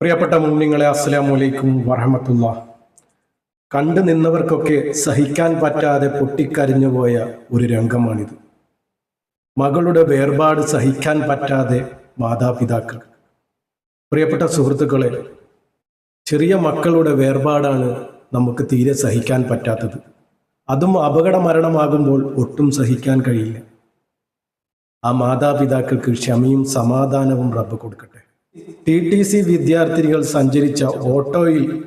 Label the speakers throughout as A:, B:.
A: പ്രിയപ്പെട്ട മുന്നിങ്ങളെ അസ്സലാമു വലൈക്കും വറഹമത്തുള്ള കണ്ടു നിന്നവർക്കൊക്കെ സഹിക്കാൻ പറ്റാതെ പൊട്ടിക്കരിഞ്ഞു പോയ ഒരു രംഗമാണിത്. മകളുടെ വേർപാട് സഹിക്കാൻ പറ്റാതെ മാതാപിതാക്കൾ. പ്രിയപ്പെട്ട സുഹൃത്തുക്കളെ ചെറിയ മക്കളുടെ വേർപാടാണ് നമുക്ക് തീരെ സഹിക്കാൻ പറ്റാത്തത്. അതും അപകട മരണമാകുമ്പോൾ ഒട്ടും സഹിക്കാൻ കഴിയില്ല. ആ മാതാപിതാക്കൾക്ക് ക്ഷമയും സമാധാനവും റബ്ബ് കൊടുക്കട്ടെ. ടി ടി സി വിദ്യാർത്ഥിനികൾ സഞ്ചരിച്ച ഓട്ടോയിൽ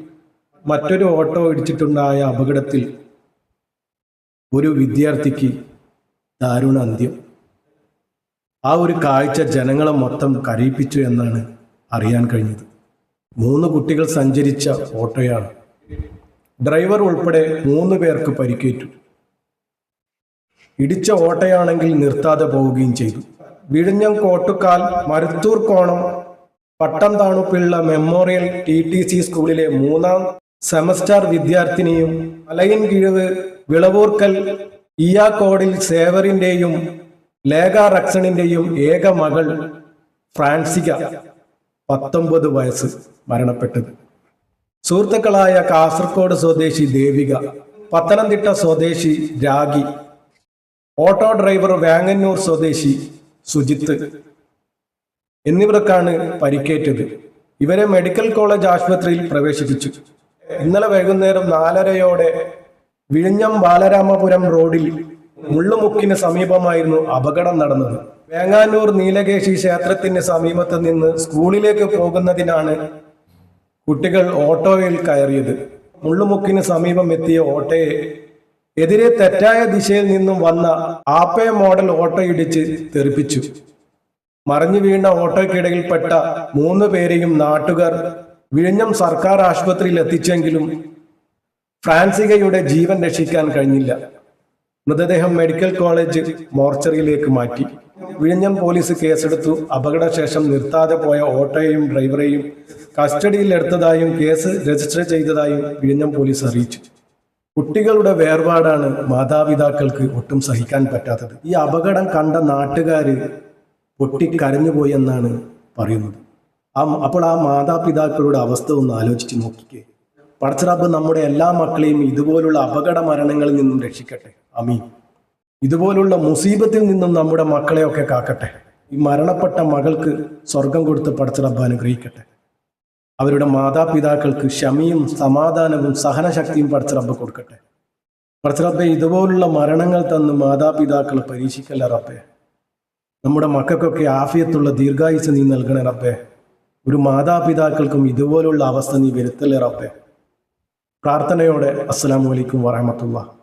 A: മറ്റൊരു ഓട്ടോ ഇടിച്ചിട്ടുണ്ടായ അപകടത്തിൽ ഒരു വിദ്യാർത്ഥിക്ക് ദാരുണ അന്ത്യം. ആ ഒരു കാഴ്ച ജനങ്ങളെ മൊത്തം കരയിപ്പിച്ചു എന്നാണ് അറിയാൻ കഴിഞ്ഞത്. മൂന്ന് കുട്ടികൾ സഞ്ചരിച്ച ഓട്ടോയാണ്. ഡ്രൈവർ ഉൾപ്പെടെ മൂന്ന് പേർക്ക് പരിക്കേറ്റു. ഇടിച്ച ഓട്ടയാണെങ്കിൽ നിർത്താതെ പോവുകയും ചെയ്തു. വിഴിഞ്ഞം Kottukal Maruthoorkonam Pattom Thanu Pillai memorial T T C സ്കൂളിലെ മൂന്നാം സെമസ്റ്റർ വിദ്യാർത്ഥിനിയും മലയിൻ കിഴവ് വിളവൂർക്കൽ ഇയാക്കോടിൽ സേവറിന്റെയും ലേഖ റക്സണിന്റെയും ഏക മകൾ ഫ്രാൻസിക പത്തൊമ്പത് വയസ്സ് മരണപ്പെട്ടത്. സുഹൃത്തുക്കളായ കാസർഗോഡ് സ്വദേശി ദേവിക പത്തനംതിട്ട സ്വദേശി രാഗി ഓട്ടോ ഡ്രൈവർ വാങ്ങന്നൂർ സ്വദേശി സുജിത്ത് എന്നിവർക്കാണ് പരിക്കേറ്റത്. ഇവരെ മെഡിക്കൽ കോളേജ് ആശുപത്രിയിൽ പ്രവേശിപ്പിച്ചു. ഇന്നലെ വൈകുന്നേരം നാലരയോടെ വിഴിഞ്ഞം ബാലരാമപുരം റോഡിൽ മുള്ളുമുക്കിന് സമീപമായിരുന്നു അപകടം നടന്നത്. വേങ്ങാനൂർ നീലകേശി ക്ഷേത്രത്തിന് സമീപത്ത് നിന്ന് സ്കൂളിലേക്ക് പോകുന്നതിനാണ് കുട്ടികൾ ഓട്ടോയിൽ കയറിയത്. മുള്ളുമുക്കിന് സമീപം എത്തിയ ഓട്ടോയെ എതിരെ തെറ്റായ ദിശയിൽ നിന്നും വന്ന ആപ്പേ മോഡൽ ഓട്ടോ ഇടിച്ച് തെറിപ്പിച്ചു. മറിഞ്ഞു വീണ ഓട്ടോയ്ക്കിടയിൽപ്പെട്ട മൂന്ന് പേരെയും നാട്ടുകാർ വിഴിഞ്ഞം സർക്കാർ ആശുപത്രിയിൽ എത്തിച്ചെങ്കിലും ഫ്രാൻസികയുടെ ജീവൻ രക്ഷിക്കാൻ കഴിഞ്ഞില്ല. മൃതദേഹം മെഡിക്കൽ കോളേജ് മോർച്ചറിയിലേക്ക് മാറ്റി. വിഴിഞ്ഞം പോലീസ് കേസെടുത്തു. അപകടശേഷം നിർത്താതെ പോയ ഓട്ടോയെയും ഡ്രൈവറെയും കസ്റ്റഡിയിൽ എടുത്തതായും കേസ് രജിസ്റ്റർ ചെയ്തതായും വിഴിഞ്ഞം പോലീസ് അറിയിച്ചു. കുട്ടികളുടെ വേർപാടാണ് മാതാപിതാക്കൾക്ക് ഒട്ടും സഹിക്കാൻ പറ്റാത്തത്. ഈ അപകടം കണ്ട നാട്ടുകാര് പൊട്ടിക്കരഞ്ഞുപോയി എന്നാണ് പറയുന്നത്. ആ അപ്പോൾ ആ മാതാപിതാക്കളുടെ അവസ്ഥ ഒന്ന് ആലോചിച്ച് നോക്കിക്കേ. പടച്ചറബ് നമ്മുടെ എല്ലാ മക്കളെയും ഇതുപോലുള്ള അപകട മരണങ്ങളിൽ നിന്നും രക്ഷിക്കട്ടെ. അമീൻ ഇതുപോലുള്ള മുസീബത്തിൽ നിന്നും നമ്മുടെ മക്കളെയൊക്കെ കാക്കട്ടെ. ഈ മരണപ്പെട്ട മകൾക്ക് സ്വർഗം കൊടുത്ത് പടച്ചറബ് അനുഗ്രഹിക്കട്ടെ. അവരുടെ മാതാപിതാക്കൾക്ക് ക്ഷമയും സമാധാനവും സഹനശക്തിയും പടച്ചറബ് കൊടുക്കട്ടെ. പടച്ചറബെ ഇതുപോലുള്ള മരണങ്ങൾ തന്ന് മാതാപിതാക്കളെ പരീക്ഷിക്കല്ല റബ്ബേ? നമ്മുടെ മക്കൾക്കൊക്കെ ആഫിയത്തുള്ള ദീർഘായുസ് നീ നൽകണേ റബ്ബേ. ഒരു മാതാപിതാക്കൾക്കും ഇതുപോലുള്ള അവസ്ഥ നീ വരുത്തല്ലേ റബ്ബേ. പ്രാർത്ഥനയോടെ അസ്സലാമു അലൈക്കും വറഹമത്തുള്ള